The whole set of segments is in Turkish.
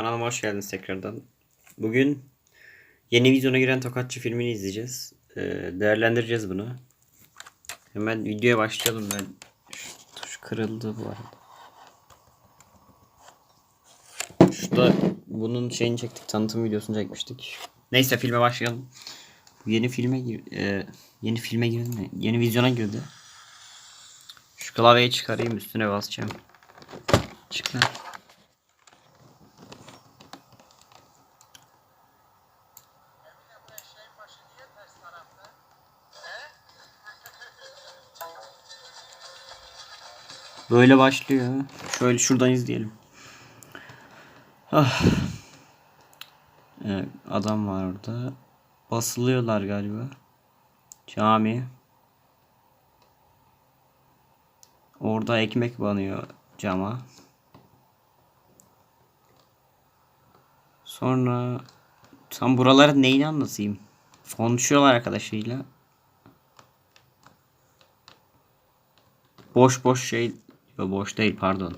Kanalıma hoş geldiniz tekrardan. Bugün yeni vizyona giren Tokatçı filmini izleyeceğiz. Ee, değerlendireceğiz bunu. Hemen videoya başlayalım ben. Şu tuş kırıldı bu arada. Şurada bunun şeyini çektik, tanıtım videosunu çekmiştik. Neyse filme başlayalım. Yeni filme gir, e, yeni filme girdi mi? Yeni vizyona girdi. Şu klavyeyi çıkarayım üstüne basacağım. Çık. Böyle başlıyor. Şöyle şuradan izleyelim. Ah. Evet, adam var orada. Basılıyorlar galiba. Cami. Orada ekmek banıyor cama. Sonra tam buraların neyini anlatayım? Konuşuyorlar arkadaşıyla. Boş boş şey Yo, boş değil pardon.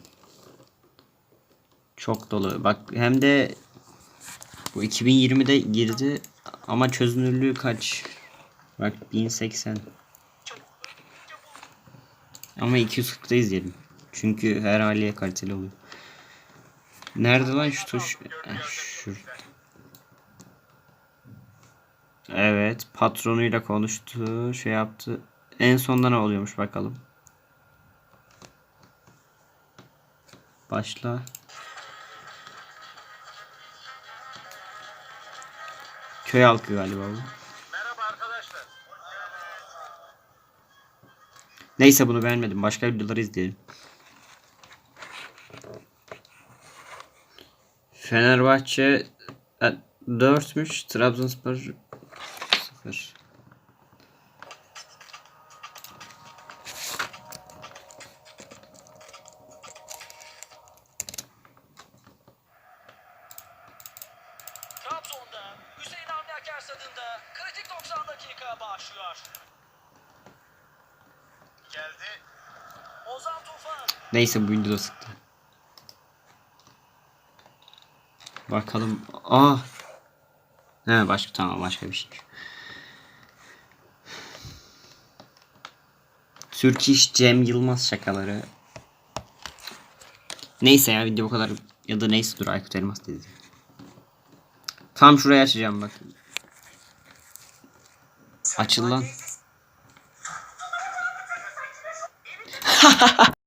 Çok dolu. Bak hem de bu 2020'de girdi ama çözünürlüğü kaç? Bak 1080. Ama 240'da izleyelim. Çünkü her haliye kaliteli oluyor. Nerede lan şu tuş? Eh, Şurada. Evet, patronuyla konuştu, şey yaptı. En sonda ne oluyormuş bakalım. Başla. Köy halkı galiba bu. Neyse bunu beğenmedim. Başka videoları izleyelim. Fenerbahçe 4'müş. Trabzonspor 0. Hüseyin Avni Aker stadında kritik 90 dakika başlıyor. Geldi. Ozan Tufan. Neyse bu videoda sıktı. Bakalım. Aa. He başka tamam başka bir şey. Türk İş Cem Yılmaz şakaları. Neyse ya video bu kadar ya da neyse dur Aykut Elmas dedi. Tam şurayı açacağım bak. Açıl lan.